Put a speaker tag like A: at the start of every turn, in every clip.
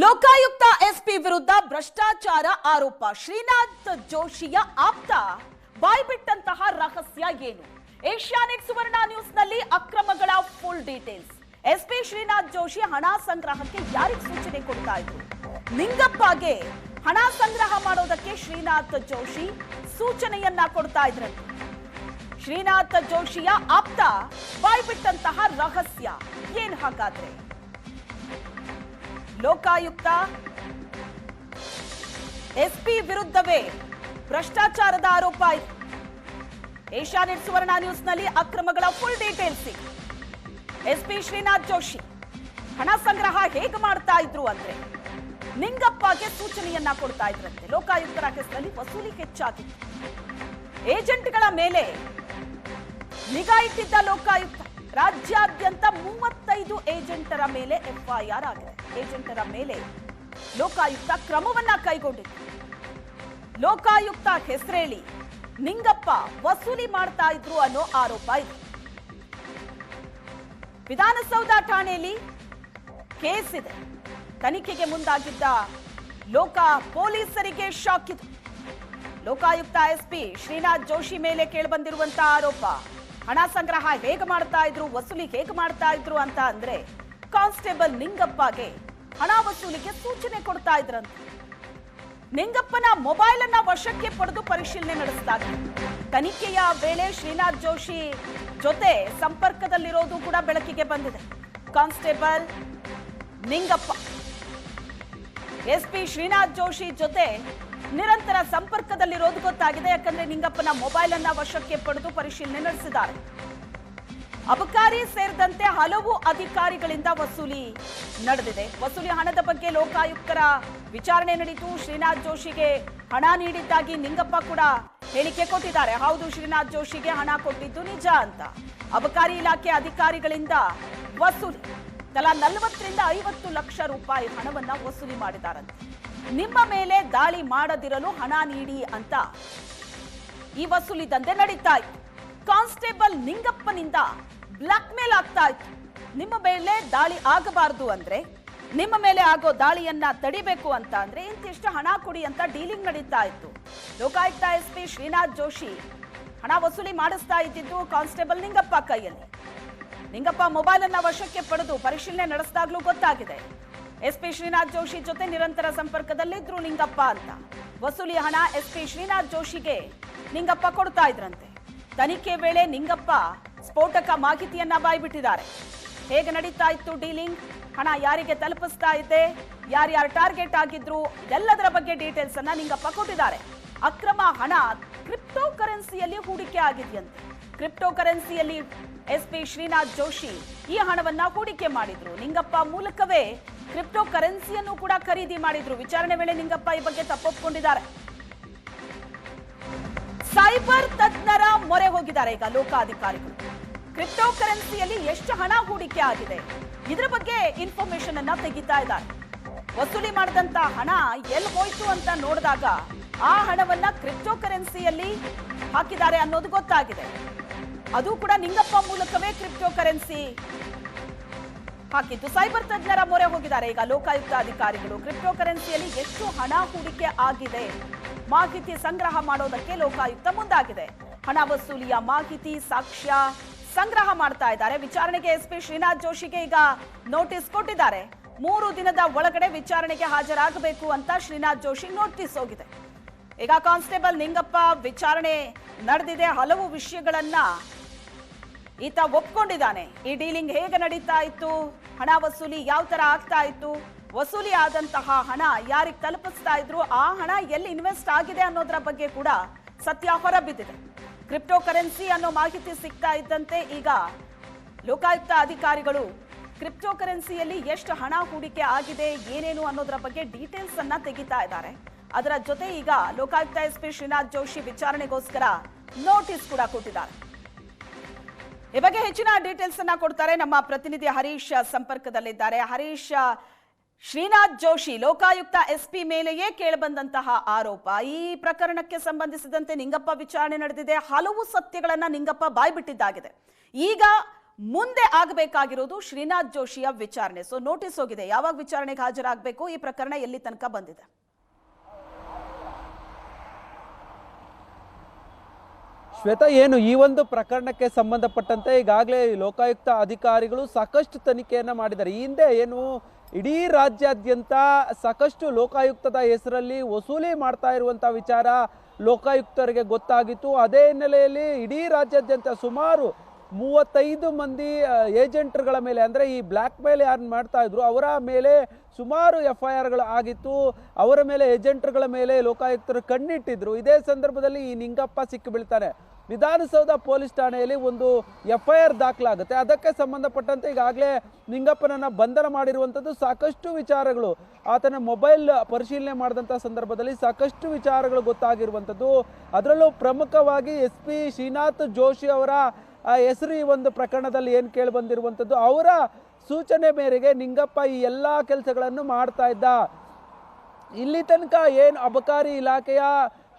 A: Lokayukta SP ವಿರುದ್ಧ ಭ್ರಷ್ಟಾಚಾರ ಆರೋಪ. ಶ್ರೀನಾಥ್ ಜೋಶಿಯ ಆಪ್ತ. ಬಾಯ್ಬಿಟ್ಟಂತಹ ರಹಸ್ಯ ಏನು? ಏಷ್ಯಾನೆಟ್ ಸುವರ್ಣ ನ್ಯೂಸ್ನಲ್ಲಿ ಅಕ್ರಮಗಳ full details SP Srinath Joshi ಹಣ ಸಂಗ್ರಹಕ್ಕೆ ಯಾರಿಗೆ ಸೂಚನೆ ಕೊಡ್ತಾ ಇದ್ರು? ನಿಂಗಪ್ಪಗೆ ಹಣ ಸಂಗ್ರಹ ಮಾಡೋದಕ್ಕೆ ಶ್ರೀನಾಥ್ ಜೋಶಿ ಸೂಚನೆಯನ್ನ ಕೊಡ್ತಾ ಇದ್ರಂತೆ. ಶ್ರೀನಾಥ್ ಜೋಶಿಯ ಆಪ್ತ ಬಾಯ್ಬಿಟ್ಟಂತಹ ರಹಸ್ಯ. ಏನ್ ಹಾಗಾದ್ರೆ? ಲೋಕಾಯುಕ್ತ ಎಸ್ಪಿ ವಿರುದ್ಧವೇ ಭ್ರಷ್ಟಾಚಾರದ ಆರೋಪ ಇದೆ ಏಷ್ಯಾನೆಟ್ ಸುವರ್ಣ ನ್ಯೂಸ್ನಲ್ಲಿ ಅಕ್ರಮಗಳ full details SP Srinath Joshi, ಹಣ ಸಂಗ್ರಹ ಹೇಗೆ ಮಾಡ್ತಾ ಇದ್ರು ಅಂದ್ರೆ ನಿಂಗಪ್ಪಗೆ ಸೂಚನೆಯನ್ನ ಕೊಡ್ತಾ ಇದ್ರಂತೆ. ಲೋಕಾಯುಕ್ತರ ಕೇಸ್ನಲ್ಲಿ ವಸೂಲಿ ಹೆಚ್ಚಾಗಿತ್ತು. ಏಜೆಂಟ್ಗಳ ಮೇಲೆ ನಿಗಾ ಇಟ್ಟಿದ್ದ ಲೋಕಾಯುಕ್ತ, ರಾಜ್ಯಾದ್ಯಂತ ಮೂವತ್ತೈದು ಏಜೆಂಟರ ಮೇಲೆ ಎಫ್ಐಆರ್ ಆಗಿದೆ. ಏಜೆಂಟರ ಮೇಲೆ ಲೋಕಾಯುಕ್ತ ಕ್ರಮವನ್ನ ಕೈಗೊಂಡಿತ್ತು. ಲೋಕಾಯುಕ್ತ ಹೆಸರೇಳಿ ನಿಂಗಪ್ಪ ವಸೂಲಿ ಮಾಡ್ತಾ ಇದ್ರು ಅನ್ನೋ ಆರೋಪ ಇದೆ. ವಿಧಾನಸೌಧ ಠಾಣೆಯಲ್ಲಿ ಕೇಸ್ ಇದೆ. ತನಿಖೆಗೆ ಮುಂದಾಗಿದ್ದ ಲೋಕ ಪೊಲೀಸರಿಗೆ ಶಾಕ್ ಇದು. ಲೋಕಾಯುಕ್ತ ಎಸ್ಪಿ ಶ್ರೀನಾಥ್ ಜೋಶಿ ಮೇಲೆ ಕೇಳಿಬಂದಿರುವಂತಹ ಆರೋಪ, ಹಣ ಸಂಗ್ರಹ ಹೇಗೆ ಮಾಡ್ತಾ ಇದ್ರು, ವಸೂಲಿ ಹೇಗೆ ಮಾಡ್ತಾ ಇದ್ರು ಅಂತ ಅಂದ್ರೆ ಕಾನ್ಸ್ಟೇಬಲ್ ನಿಂಗಪ್ಪಗೆ ಹಣ ವಸೂಲಿಗೆ ಸೂಚನೆ ಕೊಡ್ತಾ ಇದ್ರಂತೆ. ನಿಂಗಪ್ಪನ ಮೊಬೈಲ್ ಅನ್ನ ವಶಕ್ಕೆ ಪಡೆದು ಪರಿಶೀಲನೆ ನಡೆಸಿದಾಗ, ತನಿಖೆಯ ವೇಳೆ ಶ್ರೀನಾಥ್ ಜೋಶಿ ಜೊತೆ ಸಂಪರ್ಕದಲ್ಲಿರೋದು ಕೂಡ ಬೆಳಕಿಗೆ ಬಂದಿದೆ. ಕಾನ್ಸ್ಟೇಬಲ್ ನಿಂಗಪ್ಪ, ಎಸ್ಪಿ ಶ್ರೀನಾಥ್ ಜೋಶಿ ಜೊತೆ ನಿರಂತರ ಸಂಪರ್ಕದಲ್ಲಿರೋದು ಗೊತ್ತಾಗಿದೆ, ಯಾಕಂದ್ರೆ ನಿಂಗಪ್ಪನ ಮೊಬೈಲ್ ಅನ್ನ ವಶಕ್ಕೆ ಪಡೆದು ಪರಿಶೀಲನೆ ನಡೆಸಿದ್ದಾರೆ. ಅಬಕಾರಿ ಸೇರಿದಂತೆ ಹಲವು ಅಧಿಕಾರಿಗಳಿಂದ ವಸೂಲಿ ನಡೆದಿದೆ. ವಸೂಲಿ ಹಣದ ಬಗ್ಗೆ ಲೋಕಾಯುಕ್ತರ ವಿಚಾರಣೆ ನಡೀತು. ಶ್ರೀನಾಥ್ ಜೋಶಿಗೆ ಹಣ ನೀಡಿದ್ದಾಗಿ ನಿಂಗಪ್ಪ ಕೂಡ ಹೇಳಿಕೆ ಕೊಟ್ಟಿದ್ದಾರೆ. ಹೌದು, ಶ್ರೀನಾಥ್ ಜೋಶಿಗೆ ಹಣ ಕೊಟ್ಟಿದ್ದು ನಿಜ ಅಂತ. ಅಬಕಾರಿ ಇಲಾಖೆ ಅಧಿಕಾರಿಗಳಿಂದ ವಸೂಲಿ ತಲಾ ನಲವತ್ತರಿಂದ ಐವತ್ತು ಲಕ್ಷ ರೂಪಾಯಿ ಹಣವನ್ನ ವಸೂಲಿ ಮಾಡಿದಾರಂತೆ ನಿಮ್ಮ ಮೇಲೆ ದಾಳಿ ಮಾಡದಿರಲು ಹಣ ನೀಡಿ ಅಂತ ಈ ವಸೂಲಿ ದಂಧೆ ನಡೀತಾ ಕಾನ್ಸ್ಟೇಬಲ್ ನಿಂಗಪ್ಪನಿಂದ ಬ್ಲಾಕ್ ಮೇಲ್ ಆಗ್ತಾ ನಿಮ್ಮ ಮೇಲೆ ದಾಳಿ ಆಗಬಾರದು ಅಂದ್ರೆ, ನಿಮ್ಮ ಮೇಲೆ ಆಗೋ ದಾಳಿಯನ್ನ ತಡಿಬೇಕು ಅಂತ ಅಂದ್ರೆ ಇಂತಿಷ್ಟು ಹಣ ಕೊಡಿ ಅಂತ ಡೀಲಿಂಗ್ ನಡೀತಾ ಇತ್ತು. ಲೋಕಾಯುಕ್ತ ಎಸ್ ಪಿ ಶ್ರೀನಾಥ್ ಜೋಶಿ ಹಣ ವಸೂಲಿ ಮಾಡಿಸ್ತಾ ಇದ್ದಿದ್ದು ಕಾನ್ಸ್ಟೇಬಲ್ ನಿಂಗಪ್ಪ ಕೈಯಲ್ಲಿ. ನಿಂಗಪ್ಪ ಮೊಬೈಲ್ ಅನ್ನ ವಶಕ್ಕೆ ಪಡೆದು ಪರಿಶೀಲನೆ ನಡೆಸಿದಾಗ್ಲೂ ಗೊತ್ತಾಗಿದೆ. ಎಸ್ಪಿ ಶ್ರೀನಾಥ್ ಜೋಶಿ ಜೊತೆ ನಿರಂತರ ಸಂಪರ್ಕದಲ್ಲಿದ್ರು ನಿಂಗಪ್ಪ ಅಂತ. ವಸೂಲಿ ಹಣ ಎಸ್ಪಿ ಶ್ರೀನಾಥ್ ಜೋಶಿಗೆ ನಿಂಗಪ್ಪ ಕೊಡ್ತಾ ಇದ್ರಂತೆ. ತನಿಖೆ ವೇಳೆ ನಿಂಗಪ್ಪ ಸ್ಫೋಟಕ ಮಾಹಿತಿಯನ್ನ ಬಾಯ್ಬಿಟ್ಟಿದ್ದಾರೆ. ಹೇಗೆ ನಡೀತಾ ಇತ್ತು ಡೀಲಿಂಗ್? ಹಣ ಯಾರಿಗೆ ತಲುಪಿಸ್ತಾ ಇದೆ? ಯಾರ್ಯಾರು ಟಾರ್ಗೆಟ್ ಆಗಿದ್ರು? ಇದೆಲ್ಲದರ ಬಗ್ಗೆ ಡೀಟೇಲ್ಸ್ ಅನ್ನ ನಿಂಗಪ್ಪ ಕೊಟ್ಟಿದ್ದಾರೆ ಅಕ್ರಮ ಹಣ ಕ್ರಿಪ್ಟೋ ಕರೆನ್ಸಿಯಲ್ಲಿ ಹೂಡಿಕೆ ಆಗಿದೆಯಂತೆ. ಕ್ರಿಪ್ಟೋ ಕರೆನ್ಸಿಯಲ್ಲಿ ಎಸ್ ಪಿ ಶ್ರೀನಾಥ್ ಜೋಶಿ ಈ ಹಣವನ್ನ ಹೂಡಿಕೆ ಮಾಡಿದ್ರು. ನಿಂಗಪ್ಪ ಮೂಲಕವೇ ಕ್ರಿಪ್ಟೋ ಕರೆನ್ಸಿಯನ್ನು ಕೂಡ ಖರೀದಿ ಮಾಡಿದ್ರು. ವಿಚಾರಣೆ ವೇಳೆ ನಿಂಗಪ್ಪ ಈ ಬಗ್ಗೆ ತಪ್ಪೊಪ್ಪಿಕೊಂಡಿದ್ದಾರೆ ಸೈಬರ್ ತಜ್ಞರ ಮೊರೆ ಹೋಗಿದ್ದಾರೆ. ಈಗ ಲೋಕಾಧಿಕಾರಿಗಳು ಕ್ರಿಪ್ಟೋ ಕರೆನ್ಸಿಯಲ್ಲಿ ಎಷ್ಟು ಹಣ ಹೂಡಿಕೆ ಆಗಿದೆ? ಇದರ ಬಗ್ಗೆ ಇನ್ಫಾರ್ಮೇಶನ್ ಅನ್ನ ತೆಗಿತಾ ಇದ್ದಾರೆ. ವಸೂಲಿ ಮಾಡಿದಂತ ಹಣ ಎಲ್ಲಿ ಹೋಯ್ತು ಅಂತ ನೋಡಿದಾಗ ಆ ಹಣವನ್ನ ಕ್ರಿಪ್ಟೋ ಕರೆನ್ಸಿಯಲ್ಲಿ ಹಾಕಿದ್ದಾರೆ ಅನ್ನೋದು ಗೊತ್ತಾಗಿದೆ. ಅದು ಕೂಡ ನಿಂಗಪ್ಪ ಮೂಲಕವೇ ಕ್ರಿಪ್ಟೋ ಕರೆನ್ಸಿ ಹಾಕಿದ್ದು. ಸೈಬರ್ ತಜ್ಞರ ಮೊರೆ ಹೋಗಿದ್ದಾರೆ. ಈಗ ಲೋಕಾಯುಕ್ತ ಅಧಿಕಾರಿಗಳು ಕ್ರಿಪ್ಟೋ ಕರೆನ್ಸಿಯಲ್ಲಿ ಎಷ್ಟು ಹಣ ಹೂಡಿಕೆ ಆಗಿದೆ ಮಾಹಿತಿ ಸಂಗ್ರಹ ಮಾಡೋದಕ್ಕೆ ಲೋಕಾಯುಕ್ತ ಮುಂದಾಗಿದೆ. ಹಣ ವಸೂಲಿಯ ಮಾಹಿತಿ, ಸಾಕ್ಷ್ಯ ಸಂಗ್ರಹ ಮಾಡ್ತಾ ಇದ್ದಾರೆ. ವಿಚಾರಣೆಗೆ ಎಸ್ಪಿ ಶ್ರೀನಾಥ್ ಜೋಶಿಗೆ ಈಗ ನೋಟಿಸ್ ಕೊಟ್ಟಿದ್ದಾರೆ. ಮೂರು ದಿನದ ಒಳಗಡೆ ವಿಚಾರಣೆಗೆ ಹಾಜರಾಗಬೇಕು ಅಂತ ಶ್ರೀನಾಥ್ ಜೋಶಿ ನೋಟಿಸ್ ಹೋಗಿದೆ. ಈಗ ಕಾನ್ಸ್ಟೇಬಲ್ ನಿಂಗಪ್ಪ, ವಿಚಾರಣೆ ನಡೆದಿದೆ. ಹಲವು ವಿಷಯಗಳನ್ನ ಈತ ಒಪ್ಕೊಂಡಿದ್ದಾನೆ. ಈ ಡೀಲಿಂಗ್ ಹೇಗೆ ನಡೀತಾ ಇತ್ತು? ಹಣ ವಸೂಲಿ ಯಾವ ತರ ಆಗ್ತಾ ಇತ್ತು? ವಸೂಲಿ ಆದಂತಹ ಹಣ ಯಾರಿಗೆ ತಲುಪಿಸ್ತಾ ಇದ್ರು? ಆ ಹಣ ಎಲ್ಲಿ ಇನ್ವೆಸ್ಟ್ ಆಗಿದೆ ಅನ್ನೋದರ ಬಗ್ಗೆ ಕೂಡ ಸತ್ಯ ಹೊರಬಿದ್ದಿದೆ. ಕ್ರಿಪ್ಟೋ ಕರೆನ್ಸಿ ಅನ್ನೋ ಮಾಹಿತಿ ಸಿಗ್ತಾ ಇದ್ದಂತೆ ಈಗ ಲೋಕಾಯುಕ್ತ ಅಧಿಕಾರಿಗಳು ಕ್ರಿಪ್ಟೋ ಕರೆನ್ಸಿಯಲ್ಲಿ ಎಷ್ಟು ಹಣ ಹೂಡಿಕೆ ಆಗಿದೆ, ಏನೇನು ಅನ್ನೋದರ ಬಗ್ಗೆ ಡೀಟೇಲ್ಸ್ ಅನ್ನ ತೆಗಿತಾ ಇದ್ದಾರೆ. ಅದರ ಜೊತೆ ಈಗ ಲೋಕಾಯುಕ್ತ ಎಸ್ ಪಿ ಶ್ರೀನಾಥ್ ಜೋಶಿ ವಿಚಾರಣೆಗೋಸ್ಕರ ನೋಟಿಸ್ ಕೂಡ ಕೊಟ್ಟಿದ್ದಾರೆ. ಈ ಬಗ್ಗೆ ಹೆಚ್ಚಿನ ಡೀಟೇಲ್ಸ್ ಅನ್ನ ಕೊಡ್ತಾರೆ ನಮ್ಮ ಪ್ರತಿನಿಧಿ ಹರೀಶ್ ಸಂಪರ್ಕದಲ್ಲಿದ್ದಾರೆ. ಹರೀಶ್ ಶ್ರೀನಾಥ್ ಜೋಶಿ ಲೋಕಾಯುಕ್ತ ಎಸ್ಪಿ ಮೇಲೆಯೇ ಕೇಳಬಂದಂತಹ ಆರೋಪ. ಈ ಪ್ರಕರಣಕ್ಕೆ ಸಂಬಂಧಿಸಿದಂತೆ ನಿಂಗಪ್ಪ ವಿಚಾರಣೆ ನಡೆದಿದೆ. ಹಲವು ಸತ್ಯಗಳನ್ನ ನಿಂಗಪ್ಪ ಬಾಯ್ಬಿಟ್ಟಿದ್ದಾಗಿದೆ. ಈಗ ಮುಂದೆ ಆಗಬೇಕಾಗಿರೋದು ಶ್ರೀನಾಥ್ ಜೋಶಿಯ ವಿಚಾರಣೆ. ಸೊ ನೋಟಿಸ್ ಹೋಗಿದೆ. ಯಾವಾಗ ವಿಚಾರಣೆಗೆ ಹಾಜರಾಗಬೇಕು? ಈ ಪ್ರಕರಣ ಎಲ್ಲಿ ತನಕ ಬಂದಿದೆ?
B: ಶ್ವೇತಾ, ಏನು ಈ ಒಂದು ಪ್ರಕರಣಕ್ಕೆ ಸಂಬಂಧಪಟ್ಟಂತೆ ಈಗಾಗಲೇ ಲೋಕಾಯುಕ್ತ ಅಧಿಕಾರಿಗಳು ಸಾಕಷ್ಟು ತನಿಖೆಯನ್ನು ಮಾಡಿದ್ದಾರೆ. ಈ ಹಿಂದೆ ಏನು ಇಡೀ ರಾಜ್ಯಾದ್ಯಂತ ಸಾಕಷ್ಟು ಲೋಕಾಯುಕ್ತದ ಹೆಸರಲ್ಲಿ ವಸೂಲಿ ಮಾಡ್ತಾ ಇರುವಂಥ ವಿಚಾರ ಲೋಕಾಯುಕ್ತರಿಗೆ ಗೊತ್ತಾಗಿತ್ತು. ಅದೇ ಹಿನ್ನೆಲೆಯಲ್ಲಿ ಇಡೀ ರಾಜ್ಯಾದ್ಯಂತ ಸುಮಾರು ಮೂವತ್ತೈದು ಮಂದಿ ಏಜೆಂಟ್ಗಳ ಮೇಲೆ, ಅಂದರೆ ಈ ಬ್ಲ್ಯಾಕ್ ಮೇಲ್ ಯಾರು ಮಾಡ್ತಾ ಇದ್ರು, ಅವರ ಮೇಲೆ ಸುಮಾರು ಎಫ್ ಐ ಆರ್ಗಳು ಆಗಿತ್ತು. ಅವರ ಮೇಲೆ ಏಜೆಂಟ್ಗಳ ಮೇಲೆ ಲೋಕಾಯುಕ್ತರು ಕಣ್ಣಿಟ್ಟಿದ್ರು. ಇದೇ ಸಂದರ್ಭದಲ್ಲಿ ಈ ನಿಂಗಪ್ಪ ಸಿಕ್ಕಿ ಬೀಳ್ತಾನೆ ವಿಧಾನಸೌಧ ಪೊಲೀಸ್ ಠಾಣೆಯಲ್ಲಿ ಒಂದು ಎಫ್ ಐ ಆರ್ ದಾಖಲಾಗುತ್ತೆ. ಅದಕ್ಕೆ ಸಂಬಂಧಪಟ್ಟಂತೆ ಈಗಾಗಲೇ ನಿಂಗಪ್ಪನನ್ನ ಬಂಧನ ಮಾಡಿರುವಂಥದ್ದು ಸಾಕಷ್ಟು ವಿಚಾರಗಳು. ಆತನ ಮೊಬೈಲ್ ಪರಿಶೀಲನೆ ಮಾಡಿದಂಥ ಸಂದರ್ಭದಲ್ಲಿ ಸಾಕಷ್ಟು ವಿಚಾರಗಳು ಗೊತ್ತಾಗಿರುವಂಥದ್ದು ಅದರಲ್ಲೂ ಪ್ರಮುಖವಾಗಿ ಎಸ್ ಪಿ ಶ್ರೀನಾಥ್ ಜೋಶಿ ಅವರ ಹೆಸರು ಈ ಒಂದು ಪ್ರಕರಣದಲ್ಲಿ ಏನು ಕೇಳಿ ಬಂದಿರುವಂಥದ್ದು ಅವರ ಸೂಚನೆ ಮೇರೆಗೆ ನಿಂಗಪ್ಪ ಈ ಎಲ್ಲ ಕೆಲಸಗಳನ್ನು ಮಾಡ್ತಾ ಇದ್ದ. ಇಲ್ಲಿ ತನಕ ಏನು ಅಬಕಾರಿ ಇಲಾಖೆಯ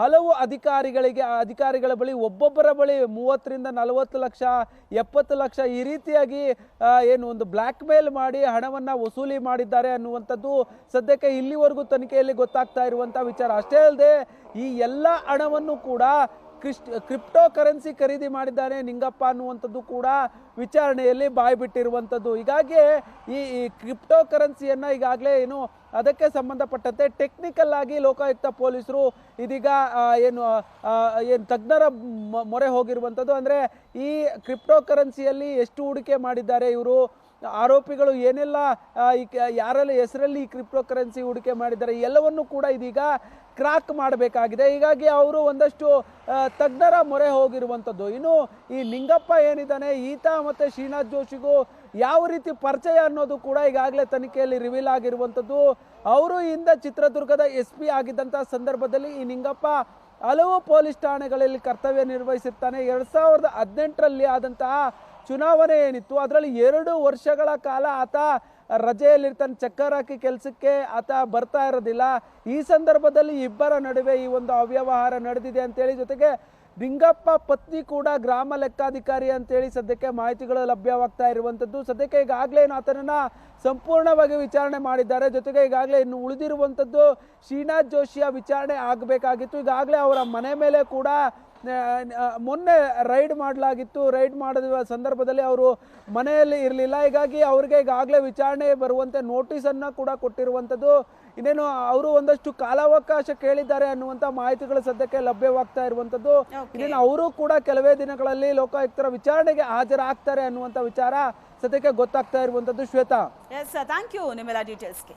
B: ಹಲವು ಅಧಿಕಾರಿಗಳಿಗೆ, ಆ ಅಧಿಕಾರಿಗಳ ಬಳಿ ಒಬ್ಬೊಬ್ಬರ ಬಳಿ ಮೂವತ್ತರಿಂದ ನಲವತ್ತು ಲಕ್ಷ, ಎಪ್ಪತ್ತು ಲಕ್ಷ ಈ ರೀತಿಯಾಗಿ ಏನು ಒಂದು ಬ್ಲ್ಯಾಕ್ ಮೇಲ್ ಮಾಡಿ ಹಣವನ್ನು ವಸೂಲಿ ಮಾಡಿದ್ದಾರೆ ಅನ್ನುವಂಥದ್ದು ಸದ್ಯಕ್ಕೆ ಇಲ್ಲಿವರೆಗೂ ತನಿಖೆಯಲ್ಲಿ ಗೊತ್ತಾಗ್ತಾ ಇರುವಂಥ ವಿಚಾರ. ಅಷ್ಟೇ ಅಲ್ಲದೆ ಈ ಎಲ್ಲ ಹಣವನ್ನು ಕೂಡ ಕ್ರಿಸ್ಟ್ ಕ್ರಿಪ್ಟೋ ಕರೆನ್ಸಿ ಖರೀದಿ ಮಾಡಿದ್ದಾನೆ ನಿಂಗಪ್ಪ ಅನ್ನುವಂಥದ್ದು ಕೂಡ ವಿಚಾರಣೆಯಲ್ಲಿ ಬಾಯ್ಬಿಟ್ಟಿರುವಂಥದ್ದು. ಹೀಗಾಗಿ ಈ ಈ ಕ್ರಿಪ್ಟೋ ಕರೆನ್ಸಿಯನ್ನು ಈಗಾಗಲೇ ಏನು, ಅದಕ್ಕೆ ಸಂಬಂಧಪಟ್ಟಂತೆ ಟೆಕ್ನಿಕಲ್ ಆಗಿ ಲೋಕಾಯುಕ್ತ ಪೊಲೀಸರು ಇದೀಗ ಏನು ಏನು ತಜ್ಞರ ಮೊರೆ ಹೋಗಿರುವಂಥದ್ದು. ಅಂದರೆ ಈ ಕ್ರಿಪ್ಟೋ ಕರೆನ್ಸಿಯಲ್ಲಿ ಎಷ್ಟು ಹೂಡಿಕೆ ಮಾಡಿದ್ದಾರೆ ಇವರು? ಆರೋಪಿಗಳು ಏನೆಲ್ಲ ಈ ಯಾರೆಲ್ಲ ಹೆಸರಲ್ಲಿ ಈ ಕ್ರಿಪ್ಟೋ ಕರೆನ್ಸಿ ಹೂಡಿಕೆ ಮಾಡಿದ್ದಾರೆ, ಎಲ್ಲವನ್ನು ಕೂಡ ಇದೀಗ ಕ್ರಾಕ್ ಮಾಡಬೇಕಾಗಿದೆ. ಹೀಗಾಗಿ ಅವರು ಒಂದಷ್ಟು ತಜ್ಞರ ಮೊರೆ ಹೋಗಿರುವಂಥದ್ದು ಇನ್ನು ಈ ನಿಂಗಪ್ಪ ಏನಿದ್ದಾನೆ, ಈತ ಮತ್ತು ಶ್ರೀನಾಥ್ ಜೋಶಿಗೂ ಯಾವ ರೀತಿ ಪರಿಚಯ ಅನ್ನೋದು ಕೂಡ ಈಗಾಗಲೇ ತನಿಖೆಯಲ್ಲಿ ರಿವೀಲ್ ಆಗಿರುವಂಥದ್ದು ಅವರು ಹಿಂದೆ ಚಿತ್ರದುರ್ಗದ ಎಸ್ ಪಿ ಆಗಿದ್ದಂಥ ಸಂದರ್ಭದಲ್ಲಿ ಈ ನಿಂಗಪ್ಪ ಹಲವು ಪೊಲೀಸ್ ಠಾಣೆಗಳಲ್ಲಿ ಕರ್ತವ್ಯ ನಿರ್ವಹಿಸಿರ್ತಾನೆ. ಎರಡು ಸಾವಿರದ ಹದಿನೆಂಟರಲ್ಲಿ ಆದಂತಹ ಚುನಾವಣೆ ಏನಿತ್ತು, ಅದರಲ್ಲಿ ಎರಡು ವರ್ಷಗಳ ಕಾಲ ಆತ ರಜೆಯಲ್ಲಿರ್ತಾನೆ, ಚಕ್ಕರ್ ಹಾಕಿ ಕೆಲಸಕ್ಕೆ ಆತ ಬರ್ತಾ ಇರೋದಿಲ್ಲ. ಈ ಸಂದರ್ಭದಲ್ಲಿ ಇಬ್ಬರ ನಡುವೆ ಈ ಒಂದು ಅವ್ಯವಹಾರ ನಡೆದಿದೆ ಅಂತೇಳಿ ಜೊತೆಗೆ ಲಿಂಗಪ್ಪ ಪತ್ನಿ ಕೂಡ ಗ್ರಾಮ ಲೆಕ್ಕಾಧಿಕಾರಿ ಅಂತೇಳಿ ಸದ್ಯಕ್ಕೆ ಮಾಹಿತಿಗಳು ಲಭ್ಯವಾಗ್ತಾ ಇರುವಂಥದ್ದು ಸದ್ಯಕ್ಕೆ ಈಗಾಗಲೇ ಆತನನ್ನು ಸಂಪೂರ್ಣವಾಗಿ ವಿಚಾರಣೆ ಮಾಡಿದ್ದಾರೆ. ಜೊತೆಗೆ ಈಗಾಗಲೇ ಇನ್ನು ಉಳಿದಿರುವಂಥದ್ದು ಶ್ರೀನಾಥ್ ಜೋಶಿಯ ವಿಚಾರಣೆ ಆಗಬೇಕಾಗಿತ್ತು. ಈಗಾಗಲೇ ಅವರ ಮನೆ ಮೇಲೆ ಕೂಡ ಮೊನ್ನೆ ರೈಡ್ ಮಾಡಲಾಗಿತ್ತು. ರೈಡ್ ಮಾಡಿದ ಸಂದರ್ಭದಲ್ಲಿ ಅವರು ಮನೆಯಲ್ಲಿ ಇರಲಿಲ್ಲ. ಹೀಗಾಗಿ ಅವ್ರಿಗೆ ಈಗಾಗಲೇ ವಿಚಾರಣೆ ಬರುವಂತೆ ನೋಟಿಸನ್ನು ಕೂಡ ಕೊಟ್ಟಿರುವಂಥದ್ದು ಇನ್ನೇನು ಅವರು ಒಂದಷ್ಟು ಕಾಲಾವಕಾಶ ಕೇಳಿದ್ದಾರೆ ಅನ್ನುವಂಥ ಮಾಹಿತಿಗಳು ಸದ್ಯಕ್ಕೆ ಲಭ್ಯವಾಗ್ತಾ ಇರುವಂಥದ್ದು ಇನ್ನೇನು ಅವರು ಕೂಡ ಕೆಲವೇ ದಿನಗಳಲ್ಲಿ ಲೋಕಾಯುಕ್ತರ ವಿಚಾರಣೆಗೆ ಹಾಜರಾಗ್ತಾರೆ ಅನ್ನುವಂಥ ವಿಚಾರ ಸದ್ಯಕ್ಕೆ ಗೊತ್ತಾಗ್ತಾ ಇರುವಂಥದ್ದು ಶ್ವೇತಾ.
A: ಥ್ಯಾಂಕ್ ಯು ನಿಮ್ಮೆಲ್ಲ ಡೀಟೇಲ್ಸ್ಗೆ